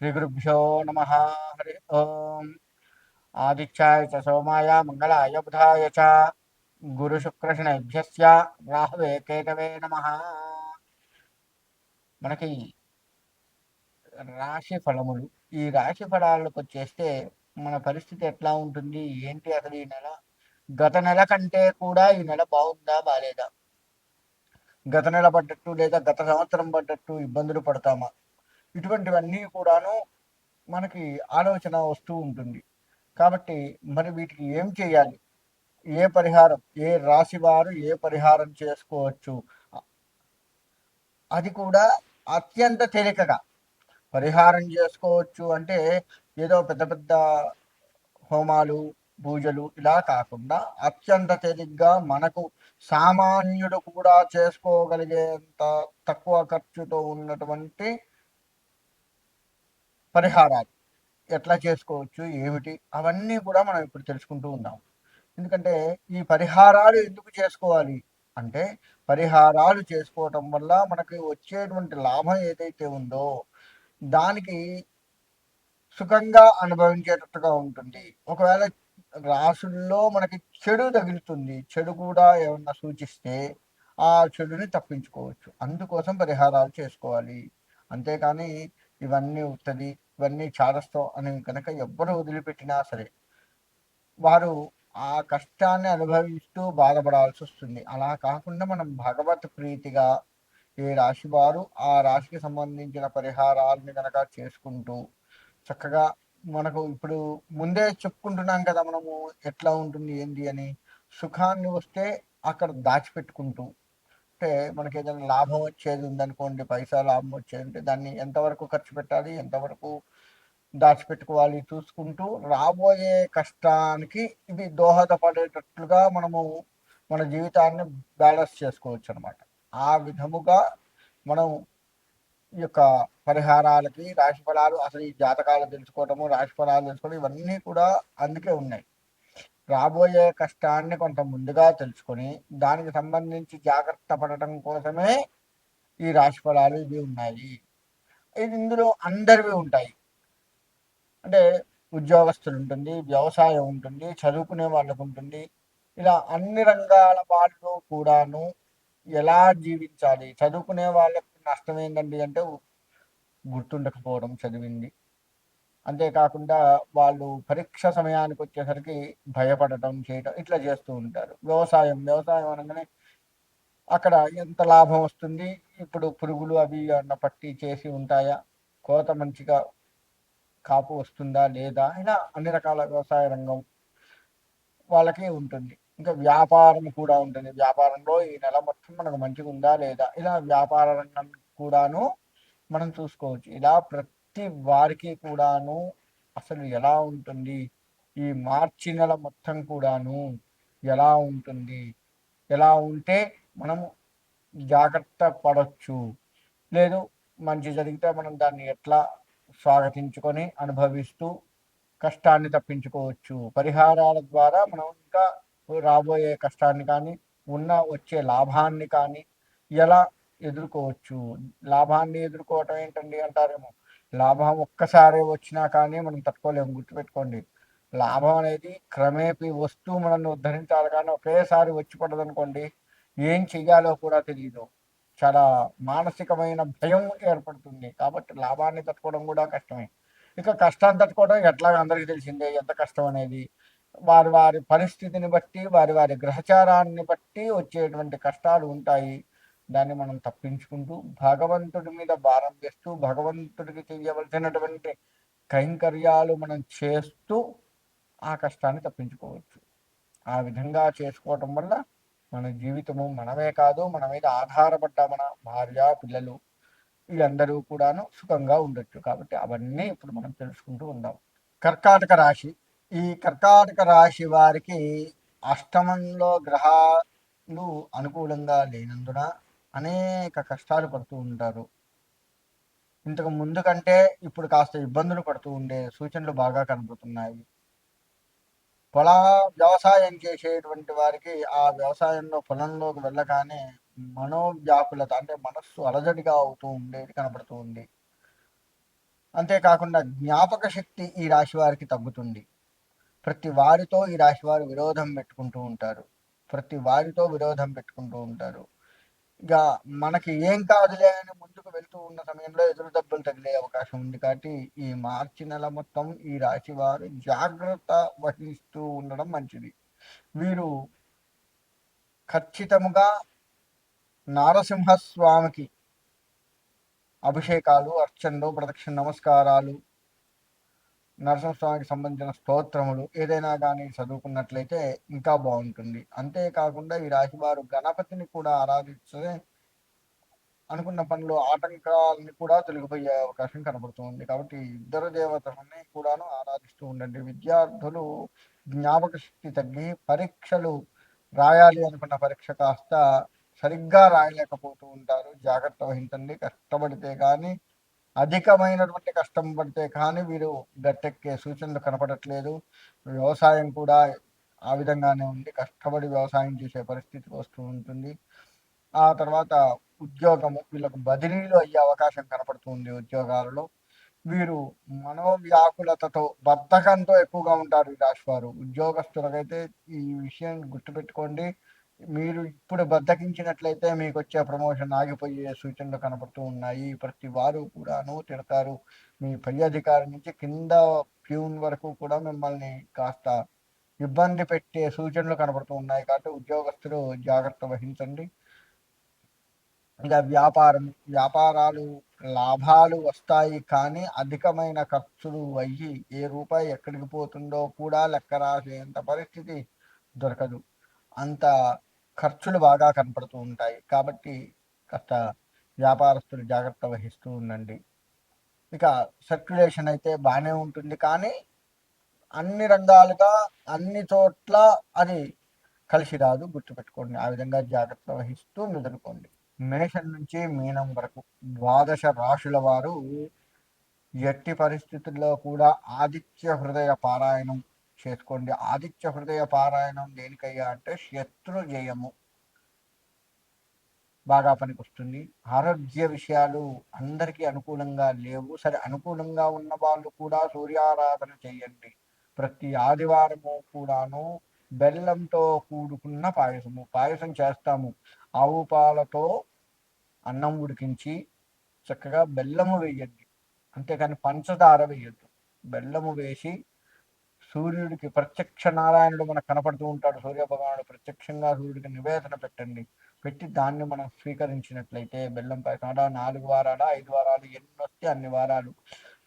श्रीगुरुभ्यो नमः हरि ओम् आदित्याय च सोमाय मङ्गलाय बुधाय च గురుశుక్రశనభ్యస్య రాహవే కేతవే నమ మనకి రాశి ఫలములు ఈ రాశి ఫలాలకు వచ్చేస్తే మన పరిస్థితి ఎట్లా ఉంటుంది ఏంటి అసలు ఈ నెల గత నెల కంటే కూడా ఈ నెల బాగుందా బాలేదా గత నెల పడ్డట్టు లేదా గత సంవత్సరం పడ్డట్టు ఇబ్బందులు పడతామా ఇటువంటివన్నీ కూడాను మనకి ఆలోచన వస్తూ ఉంటుంది. కాబట్టి మరి వీటికి ఏం చేయాలి? ఏ పరిహారం ఏ రాశి వారు ఏ పరిహారం చేసుకోవచ్చు? అది కూడా అత్యంత తేలికగా. పరిహారం చేసుకోవచ్చు అంటే ఏదో పెద్ద పెద్ద హోమాలు పూజలు ఇలా కాకుండా అత్యంత తేలిగ్గా మనకు సామాన్యుడు కూడా చేసుకోగలిగేంత తక్కువ ఖర్చుతో ఉన్నటువంటి పరిహారాలు. ఎట్లా చేసుకోవచ్చు ఏమిటి అవన్నీ కూడా మనం ఇప్పుడు తెలుసుకుంటూ ఉన్నాం. ఎందుకంటే ఈ పరిహారాలు ఎందుకు చేసుకోవాలి అంటే పరిహారాలు చేసుకోవటం వల్ల మనకి వచ్చేటువంటి లాభం ఏదైతే ఉందో దానికి సుఖంగా అనుభవించేటట్టుగా ఉంటుంది. ఒకవేళ రాసుల్లో మనకి చెడు తగులుతుంది చెడు కూడా ఏమన్నా సూచిస్తే ఆ చెడుని తప్పించుకోవచ్చు. అందుకోసం పరిహారాలు చేసుకోవాలి. అంతేకాని ఇవన్నీ ఉత్తది ఇవన్నీ చారస్తో అని కనుక ఎవ్వరు వదిలిపెట్టినా సరే వారు ఆ కష్టాన్ని అనుభవిస్తూ బాధపడాల్సి వస్తుంది. అలా కాకుండా మనం భగవత్ ప్రీతిగా ఏ రాశి వారు ఆ రాశికి సంబంధించిన పరిహారాలని కనుక చేసుకుంటూ చక్కగా మనకు ఇప్పుడు ముందే చెప్పుకుంటున్నాం కదా మనము ఎట్లా ఉంటుంది ఏంటి అని సుఖాన్ని వస్తే అక్కడ దాచిపెట్టుకుంటూ అంటే మనకి ఏదైనా లాభం వచ్చేది ఉందనుకోండి పైసా లాభం వచ్చేది ఉంటే దాన్ని ఎంతవరకు ఖర్చు పెట్టాలి ఎంతవరకు దాచిపెట్టుకోవాలి చూసుకుంటూ రాబోయే కష్టానికి ఇది దోహదపడేటట్లుగా మనము మన జీవితాన్ని బ్యాలెన్స్ చేసుకోవచ్చు అనమాట ఆ విధముగా మనం ఈ యొక్క పరిహారాలకి రాశిఫలాలు అసలు ఈ జాతకాలు తెలుసుకోవటము రాశిఫలాలు తెలుసుకోవడం ఇవన్నీ కూడా అందుకే ఉన్నాయి. రాబోయే కష్టాన్ని కొంత ముందుగా తెలుసుకొని దానికి సంబంధించి జాగ్రత్త పడటం కోసమే ఈ రాశి ఫలాలు ఇవి ఉన్నాయి. ఇది ఇందులో అందరివి ఉంటాయి. అంటే ఉద్యోగస్తులు ఉంటుంది వ్యవసాయం ఉంటుంది చదువుకునే వాళ్ళకు ఉంటుంది. ఇలా అన్ని రంగాల వాళ్ళు కూడాను ఎలా జీవించాలి? చదువుకునే వాళ్ళకి నష్టం ఏంటండి అంటే గుర్తుండకపోవడం చదివింది. అంతేకాకుండా వాళ్ళు పరీక్ష సమయానికి వచ్చేసరికి భయపడటం చేయటం ఇట్లా చేస్తూ ఉంటారు. వ్యవసాయం వ్యవసాయం అనగానే అక్కడ ఎంత లాభం వస్తుంది? ఇప్పుడు పురుగులు అవి అన్న పట్టి చేసి ఉంటాయా? కోత మంచిగా కాపు వస్తుందా? లేదా? ఇలా అన్ని రకాల వ్యవసాయ రంగం వాళ్ళకి ఉంటుంది. ఇంకా వ్యాపారం కూడా ఉంటుంది. వ్యాపారంలో ఈ నెల మొత్తం మనకు మంచిగా ఉందా లేదా? ఇలా వ్యాపార రంగం కూడాను మనం చూసుకోవచ్చు. ఇలా ప్రతి ప్రతి వారికి కూడాను అసలు ఎలా ఉంటుంది? ఈ మార్చి నెల మొత్తం కూడాను ఎలా ఉంటుంది? ఎలా ఉంటే మనము జాగ్రత్త పడవచ్చు లేదు మంచి జరిగితే మనం దాన్ని ఎట్లా స్వాగతించుకొని అనుభవిస్తూ కష్టాన్ని తప్పించుకోవచ్చు? పరిహారాల ద్వారా మనం ఇంకా రాబోయే కష్టాన్ని కానీ ఉన్న వచ్చే లాభాన్ని కానీ ఎలా ఎదుర్కోవచ్చు? లాభాన్ని ఎదుర్కోవటం ఏంటండి అంటారేమో? లాభం ఒక్కసారి వచ్చినా కానీ మనం తట్టుకోలేము గుర్తుపెట్టుకోండి. లాభం అనేది క్రమేపీ వస్తూ మనల్ని ఉద్ధరించాలి కానీ ఒకేసారి వచ్చి పడదనుకోండి ఏం చెయ్యాలో కూడా తెలియదు చాలా మానసికమైన భయం ఏర్పడుతుంది. కాబట్టి లాభాన్ని తట్టుకోవడం కూడా కష్టమే. ఇక కష్టాన్ని తట్టుకోవడం ఎట్లా అందరికీ తెలిసిందే. ఎంత కష్టం అనేది? వారి వారి పరిస్థితిని బట్టి వారి వారి గ్రహచారాన్ని బట్టి వచ్చేటువంటి కష్టాలు ఉంటాయి. దాన్ని మనం తప్పించుకుంటూ భగవంతుడి మీద భారం చేస్తూ భగవంతుడికి చేయవలసినటువంటి కైంకర్యాలు మనం చేస్తూ ఆ కష్టాన్ని తప్పించుకోవచ్చు. ఆ విధంగా చేసుకోవటం వల్ల మన జీవితము మనమే కాదు మన మీద ఆధారపడ్డ మన భార్య పిల్లలు వీళ్ళందరూ కూడాను సుఖంగా ఉండొచ్చు. కాబట్టి అవన్నీ ఇప్పుడు మనం తెలుసుకుంటూ ఉందాం. కర్కాటక రాశి. ఈ కర్కాటక రాశి వారికి అష్టమంలో గ్రహాలు అనుకూలంగా లేనందున అనేక కష్టాలు పడుతూ ఉంటారు. ఇంతకు ముందు కంటే ఇప్పుడు కాస్త ఇబ్బందులు పడుతూ ఉండే సూచనలు బాగా కనబడుతున్నాయి. పొలా వ్యవసాయం చేసేటువంటి వారికి ఆ వ్యవసాయంలో పొలంలోకి వెళ్ళగానే మనోవ్యాకులత అంటే మనస్సు అలజడిగా అవుతూ ఉండేది కనబడుతూ ఉంది. అంతేకాకుండా జ్ఞాపక శక్తి ఈ రాశి వారికి తగ్గుతుంది. ప్రతి వారితో ఈ రాశి వారు విరోధం పెట్టుకుంటూ ఉంటారు. ప్రతి వారితో విరోధం పెట్టుకుంటూ ఉంటారు. ఇక మనకి ఏం కాదులే అని ముందుకు వెళ్తూ ఉన్న సమయంలో ఎదురు దెబ్బలు తగిలే అవకాశం ఉంది. కాబట్టి ఈ మార్చి నెల మొత్తం ఈ రాశి వారు జాగ్రత్త వహిస్తూ ఉండడం మంచిది. వీరు ఖచ్చితముగా నారసింహస్వామికి అభిషేకాలు అర్చనలు ప్రదక్షిణ నమస్కారాలు నరసింహస్వామికి సంబంధించిన స్తోత్రములు ఏదైనా కానీ చదువుకున్నట్లయితే ఇంకా బాగుంటుంది. అంతేకాకుండా ఈ రాశివారు గణపతిని కూడా ఆరాధిస్తే అనుకున్న పనులు ఆటంకాలని కూడా తొలగిపోయే అవకాశం కనబడుతుంది కాబట్టి ఇద్దరు దేవతలని కూడాను ఆరాధిస్తూ ఉండండి. విద్యార్థులు జ్ఞాపక శక్తి తగ్గి పరీక్షలు రాయాలి అనుకున్న పరీక్ష కాస్త సరిగ్గా రాయలేకపోతూ ఉంటారు. జాగ్రత్త వహించండి. కష్టపడితే కానీ అధికమైనటువంటి కష్టం పడితే కానీ వీరు గట్టెక్కే సూచనలు కనపడట్లేదు. వ్యవసాయం కూడా ఆ విధంగానే ఉంది. కష్టపడి వ్యవసాయం చేసే పరిస్థితి వస్తూ ఉంటుంది. ఆ తర్వాత ఉద్యోగము వీళ్ళకు బదిలీలు అయ్యే అవకాశం కనపడుతుంది ఉద్యోగాలలో. వీరు మనోవ్యాకులతతో బద్ధకంతో ఎక్కువగా ఉంటారు ఈ రాశి వారు. ఉద్యోగస్తులకైతే ఈ విషయం గుర్తుపెట్టుకోండి. మీరు ఇప్పుడు బద్దకించినట్లయితే మీకు వచ్చే ప్రమోషన్ ఆగిపోయే సూచనలు కనపడుతూ ఉన్నాయి. ప్రతి వారు కూడాను తిడతారు. మీ పై అధికారి నుంచి కింద ప్యూన్ వరకు కూడా మిమ్మల్ని కాస్త ఇబ్బంది పెట్టే సూచనలు కనపడుతూ ఉన్నాయి. కాబట్టి ఉద్యోగస్తులు జాగ్రత్త వహించండి. ఇంకా వ్యాపారం వ్యాపారాలు లాభాలు వస్తాయి కానీ అధికమైన ఖర్చులు అయ్యి ఏ రూపాయి ఎక్కడికి పోతుందో కూడా లెక్క రాసేంత పరిస్థితి దొరకదు. అంత ఖర్చులు బాగా కనపడుతూ ఉంటాయి. కాబట్టి కాస్త వ్యాపారస్తులు జాగ్రత్త వహిస్తూ ఉండండి. ఇక సర్క్యులేషన్ అయితే బాగానే ఉంటుంది. కానీ అన్ని రంగాలుగా అన్ని చోట్ల అది కలిసి రాదు. గుర్తుపెట్టుకోండి. ఆ విధంగా జాగ్రత్త వహిస్తూ మెదులుకోండి. మేషం నుంచి మీనం వరకు ద్వాదశ రాశుల వారు ఎట్టి పరిస్థితుల్లో కూడా ఆదిత్య హృదయ పారాయణం చేసుకోండి ఆదిత్య హృదయ పారాయణం దేనికయ్యా అంటే శత్రు జయము. బాగా పనికొస్తుంది. ఆరోగ్య విషయాలు అందరికీ అనుకూలంగా లేవు. సరే అనుకూలంగా ఉన్న వాళ్ళు కూడా సూర్యారాధన చేయండి. ప్రతి ఆదివారము కూడాను బెల్లంతో కూడుకున్న పాయసము. పాయసం చేస్తాము. ఆవు పాలతో అన్నం ఉడికించి చక్కగా బెల్లము వేయండి. అంతేకాని పంచదార వేయద్దు. బెల్లము వేసి సూర్యుడికి ప్రత్యక్ష నారాయణుడు మనకు కనపడుతూ ఉంటాడు. సూర్య భగవానుడు ప్రత్యక్షంగా సూర్యుడికి నివేదన పెట్టండి. పెట్టి దాన్ని మనం స్వీకరించినట్లయితే బెల్లం పాయసం నాలుగు వారాలు ఐదు వారాలు ఎన్ని వస్తే అన్ని వారాలు.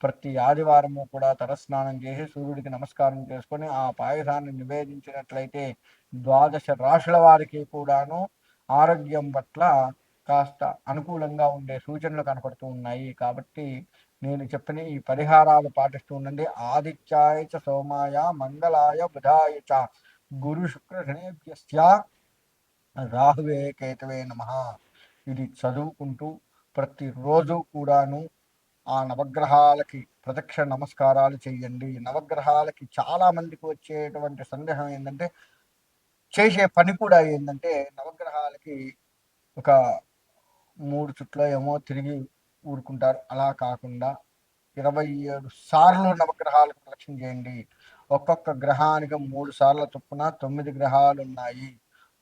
ప్రతి ఆదివారము కూడా తలస్నానం చేసి సూర్యుడికి నమస్కారం చేసుకొని ఆ పాయసాన్ని నివేదించినట్లయితే ద్వాదశ రాశుల వారికి కూడాను ఆరోగ్యం పట్ల కాస్త అనుకూలంగా ఉండే సూచనలు కనపడుతూ ఉన్నాయి. కాబట్టి నేను చెప్పిన ఈ పరిహారాలు పాటిస్తూ ఉండండి ఆదిత్యాయ చ సోమాయ మంగళాయ బుధాయ చ గురు శుక్ర శనేభ్యస్య రాహువే కేతవే నమ. ఇది చదువుకుంటూ ప్రతిరోజు కూడాను ఆ నవగ్రహాలకి ప్రదక్ష నమస్కారాలు చేయండి. నవగ్రహాలకి చాలా మందికి వచ్చేటువంటి సందేహం ఏంటంటే చేసే పని కూడా ఏంటంటే నవగ్రహాలకి ఒక మూడు చుట్ల ఏమో తిరిగి ఊరుకుంటారు. అలా కాకుండా ఇరవై ఏడు సార్లు నవగ్రహాలకు ప్రదక్షిణ చేయండి. ఒక్కొక్క గ్రహానికి మూడు సార్ల చొప్పున తొమ్మిది గ్రహాలు ఉన్నాయి.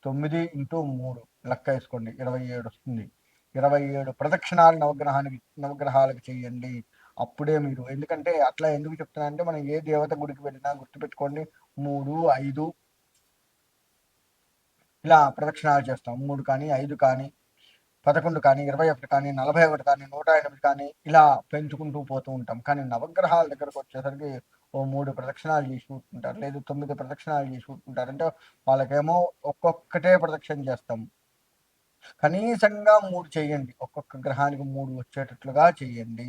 తొమ్మిది ఇంటూ మూడు లెక్క వేసుకోండి. ఇరవై ఏడు వస్తుంది. ఇరవై ఏడు ప్రదక్షిణాలు నవగ్రహానికి నవగ్రహాలకు చేయండి. అప్పుడే మీరు ఎందుకంటే అట్లా ఎందుకు చెప్తున్నా అంటే మనం ఏ దేవత గుడికి వెళ్ళినా గుర్తుపెట్టుకోండి. మూడు ఐదు ఇలా ప్రదక్షిణాలు చేస్తాం. మూడు కానీ ఐదు కానీ పదకొండు కానీ ఇరవై ఒకటి కానీ నలభై ఒకటి కానీ నూట ఎనిమిది కానీ ఇలా పెంచుకుంటూ పోతూ ఉంటాం. కానీ నవగ్రహాల దగ్గరకు వచ్చేసరికి ఓ మూడు ప్రదక్షిణాలు చేసి కూర్చుంటారు లేదు తొమ్మిది ప్రదక్షిణాలు చేసి కూర్చుంటారు అంటే వాళ్ళకేమో ఒక్కొక్కటే ప్రదక్షిణ చేస్తాం. కనీసంగా మూడు చేయండి. ఒక్కొక్క గ్రహానికి మూడు వచ్చేటట్లుగా చేయండి.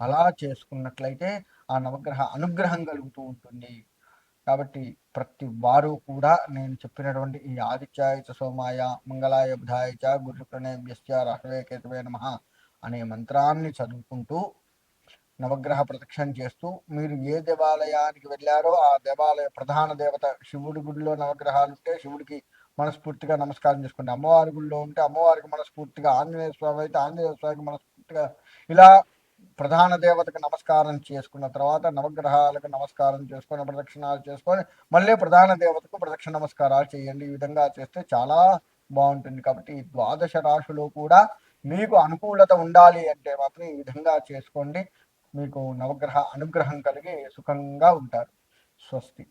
అలా చేసుకున్నట్లయితే ఆ నవగ్రహ అనుగ్రహం కలుగుతూ ఉంటుంది. కాబట్టి ప్రతి వారు కూడా నేను చెప్పినటువంటి ఈ ఆదిత్యాయ సోమాయ మంగళాయ బుధాయ చ గురుప్రణేభ్యస్య రాహవే కేతవే నమ అనే మంత్రాన్ని చదువుకుంటూ నవగ్రహ ప్రదక్షిణ చేస్తూ మీరు ఏ దేవాలయానికి వెళ్ళారో ఆ దేవాలయ ప్రధాన దేవత శివుడి గుడిలో నవగ్రహాలు ఉంటే శివుడికి మనస్ఫూర్తిగా నమస్కారం చేసుకోండి అమ్మవారి గుడిలో ఉంటే అమ్మవారికి మనస్ఫూర్తిగా ఆంజనేయ స్వామి అయితే ఆంజనేయ స్వామికి మనస్ఫూర్తిగా ఇలా ప్రధాన దేవతకు నమస్కారం చేసుకున్న తర్వాత నవగ్రహాలకు నమస్కారం చేసుకొని ప్రదక్షిణాలు చేసుకొని మళ్ళీ ప్రధాన దేవతకు ప్రదక్షిణ నమస్కారాలు చేయండి. ఈ విధంగా చేస్తే చాలా బాగుంటుంది. కాబట్టి ఈ ద్వాదశ రాశులు కూడా మీకు అనుకూలత ఉండాలి అంటే మాత్రం ఈ విధంగా చేసుకోండి. మీకు నవగ్రహ అనుగ్రహం కలిగి సుఖంగా ఉంటారు. స్వస్తి.